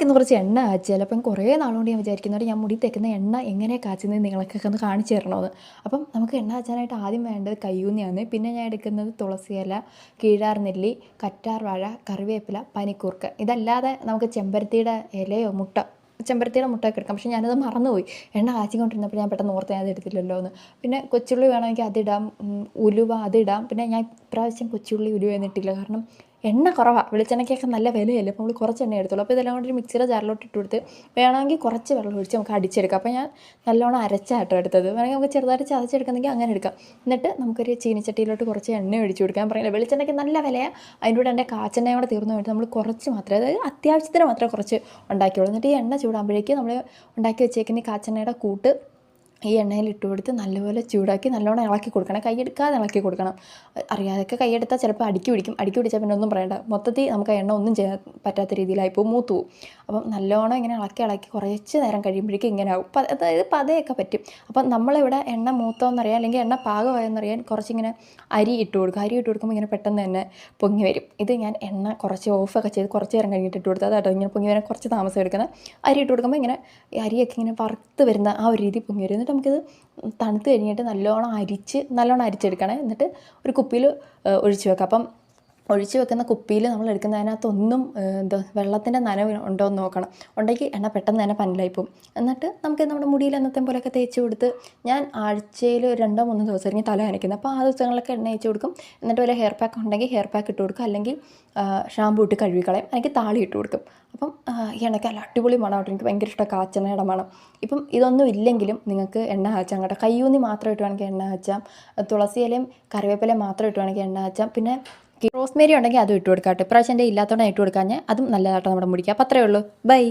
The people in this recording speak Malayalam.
നമുക്കിന്ന് കുറച്ച് എണ്ണ കാച്ചിയാലോ അപ്പം കുറേ നാളുകൊണ്ട് ഞാൻ വിചാരിക്കുന്നുണ്ട് ഞാൻ മുടി തേക്കുന്ന എണ്ണ എങ്ങനെ കാച്ചുന്നത് നിങ്ങൾക്കൊക്കെ ഒന്ന് കാണിച്ചു തരണമെന്ന് അപ്പം നമുക്ക് എണ്ണ കാച്ചാനായിട്ട് ആദ്യം വേണ്ടത് കയ്യൂന്നിയാണ്. പിന്നെ ഞാൻ എടുക്കുന്നത് തുളസിയില കീഴാർനെല്ലി കറ്റാർ വാഴ കറിവേപ്പില പനിക്കൂർക്ക. ഇതല്ലാതെ നമുക്ക് ചെമ്പരത്തിയുടെ ഇലയോ മുട്ട ചെമ്പരത്തിയുടെ മുട്ടയൊക്കെ എടുക്കാം. പക്ഷേ ഞാനത് മറന്നുപോയി. എണ്ണ കാച്ചിക്കൊണ്ടിരുന്നപ്പോൾ ഞാൻ പെട്ടെന്ന് ഓർത്ത് ഞാൻ എടുത്തില്ലല്ലോ എന്ന്. പിന്നെ കൊച്ചുള്ളി വേണമെങ്കിൽ അതിടാം ഉലുവ അതിടാം. പിന്നെ ഞാൻ ഇപ്രാവശ്യം കൊച്ചുള്ളി ഉലുവ എന്നിട്ടില്ല കാരണം എണ്ണ കുറവാണ് വെളിച്ചെണ്ണയ്ക്കൊക്കെ നല്ല വിലയല്ലേ? അപ്പോൾ നമ്മൾ കുറച്ച് എണ്ണ എടുത്തോളൂ അപ്പോൾ ഇതെല്ലാം കൊണ്ട് ഒരു മിക്സിയുടെ ജാറിലോട്ട് ഇട്ട് കൊടുത്ത് വേണമെങ്കിൽ കുറച്ച് വെള്ളം ഒഴിച്ച് നമുക്ക് അടിച്ചെടുക്കാം. അപ്പോൾ ഞാൻ നല്ലോണം അരച്ചാട്ടോ എടുത്തത്. വേണമെങ്കിൽ നമുക്ക് ചെറുതായിട്ട് ചതച്ചെടുക്കുന്നെങ്കിൽ അങ്ങനെ എടുക്കാം. എന്നിട്ട് നമുക്കൊരു ചീനിച്ചട്ടിയിലോട്ട് കുറച്ച് എണ്ണ ഒഴിച്ച് കൊടുക്കാൻ പറയുന്നത് വെളിച്ചെണ്ണയ്ക്ക് നല്ല വിലയാണ് അതിന്റെ കൂടെ എന്റെ കാച്ചെണ്ണയും കൂടെ തീർന്നു വേണ്ടി നമ്മൾ കുറച്ച് മാത്രമേ അതായത് അത്യാവശ്യത്തിന് മാത്രമേ കുറച്ച് ഉണ്ടാക്കിയുള്ളൂ. എന്നിട്ട് ഈ എണ്ണ ചൂടാകുമ്പോഴേക്കും നമ്മൾ ഉണ്ടാക്കി വെച്ചേക്കുന്ന കാച്ചെണ്ണയുടെ കൂട്ട് ഈ എണ്ണയിൽ ഇട്ട് കൊടുത്ത് നല്ലപോലെ ചൂടാക്കി നല്ലോണം ഇളക്കി കൊടുക്കണം. കൈയെടുക്കാതെ ഇളക്കി കൊടുക്കണം. അറിയാതൊക്കെ കൈയെടുത്താൽ ചിലപ്പോൾ അടുക്കി പിടിക്കും. അടുക്കി പിടിച്ചാൽ പിന്നെ ഒന്നും പറയണ്ട. മൊത്തത്തിൽ നമുക്ക് എണ്ണ ഒന്നും ചെയ്യാൻ പറ്റാത്ത രീതിയിലായി പോകും മൂത്ത് പോകും അപ്പം നല്ലോണം ഇങ്ങനെ ഇളക്കി ഇളക്കി കുറച്ച് നേരം കഴിയുമ്പോഴേക്കും ഇങ്ങനെ ആവും. അതായത് പതയൊക്കെ പറ്റും. അപ്പം നമ്മളിവിടെ എണ്ണ മൂത്തോന്നറിയാൻ അല്ലെങ്കിൽ എണ്ണ പാകമായെന്നറിയാൻ കുറച്ചിങ്ങനെ അരി ഇട്ട് കൊടുക്കും. അരി ഇട്ട് കൊടുക്കുമ്പോൾ ഇങ്ങനെ പെട്ടെന്ന് തന്നെ പൊങ്ങി വരും. ഇത് ഞാൻ എണ്ണ കുറച്ച് ഓഫൊക്കെ ചെയ്ത് കുറച്ച് നേരം കഴിഞ്ഞിട്ട് ഇട്ട് കൊടുത്താൽ അതോ ഇങ്ങനെ പൊങ്ങി വരാൻ കുറച്ച് താമസം എടുക്കുന്നത് അരി ഇട്ട് കൊടുക്കുമ്പോൾ ഇങ്ങനെ അരിയൊക്കെ ഇങ്ങനെ വറുത്ത് വരുന്ന ആ ഒരു രീതി പൊങ്ങി വരും. എന്നിട്ട് നമുക്കിത് തണുത്ത് കഴിഞ്ഞിട്ട് നല്ലോണം അരിച്ച് നല്ലോണം അരിച്ചെടുക്കണേ. എന്നിട്ട് ഒരു കുപ്പിയിൽ ഒഴിച്ച് വെക്കാം. അപ്പം ഒഴിച്ച് വെക്കുന്ന കുപ്പിയിൽ നമ്മൾ എടുക്കുന്നതിനകത്തൊന്നും എന്താ വെള്ളത്തിന്റെ നനവ് ഉണ്ടോ എന്ന് നോക്കണം. ഉണ്ടെങ്കിൽ എണ്ണ പെട്ടെന്ന് തന്നെ പനിലായി പോകും. എന്നിട്ട് നമുക്ക് നമ്മുടെ മുടിയിൽ എന്നത്തെ പോലെയൊക്കെ തേച്ച് കൊടുത്ത് ഞാൻ ആഴ്ചയിൽ ഒരു രണ്ടോ മൂന്നോ ദിവസം ആയിരിക്കും തല നനയ്ക്കുന്നത് അപ്പോൾ ആ ദിവസങ്ങളിലൊക്കെ എണ്ണ തേച്ച് കൊടുക്കും. എന്നിട്ട് വല്ല ഹെയർ പാക്ക് ഉണ്ടെങ്കിൽ ഹെയർ പാക്ക് ഇട്ട് കൊടുക്കും. അല്ലെങ്കിൽ ഷാമ്പു ഇട്ട് കഴുകിക്കളയും. എനിക്ക് താളി ഇട്ട് കൊടുക്കും. അപ്പം ഈ എണ്ണയ്ക്ക് നല്ല അടിപൊളി മണം കേട്ടോ എനിക്ക് ഭയങ്കര ഇഷ്ടമാണ് കാച്ചെണ്ണയുടെ മണം. ഇപ്പം ഇതൊന്നും ഇല്ലെങ്കിലും നിങ്ങൾക്ക് എണ്ണ കാച്ചാം കേട്ടോ. കയ്യൂന്നി മാത്രം ഇട്ട് വേണമെങ്കിൽ എണ്ണ കാച്ചാം. തുളസി ഇലയും കറിവേപ്പിലയും മാത്രം ഇട്ട് വേണമെങ്കിൽ എണ്ണ കാച്ചാം. പിന്നെ റോസ്മേരി ഉണ്ടെങ്കിൽ അതും ഇട്ട് കൊടുക്കാം കേട്ടോ. ഇപ്രാവശ്യം എന്റെ ഇല്ലാത്തതുകൊണ്ട് ഇട്ട് കൊടുക്കാൻ അതും നല്ലതാട്ടോ നമ്മുടെ മുടിക്കാം. അപ്പോൾ അത്രയേ ഉള്ളൂ. ബൈ.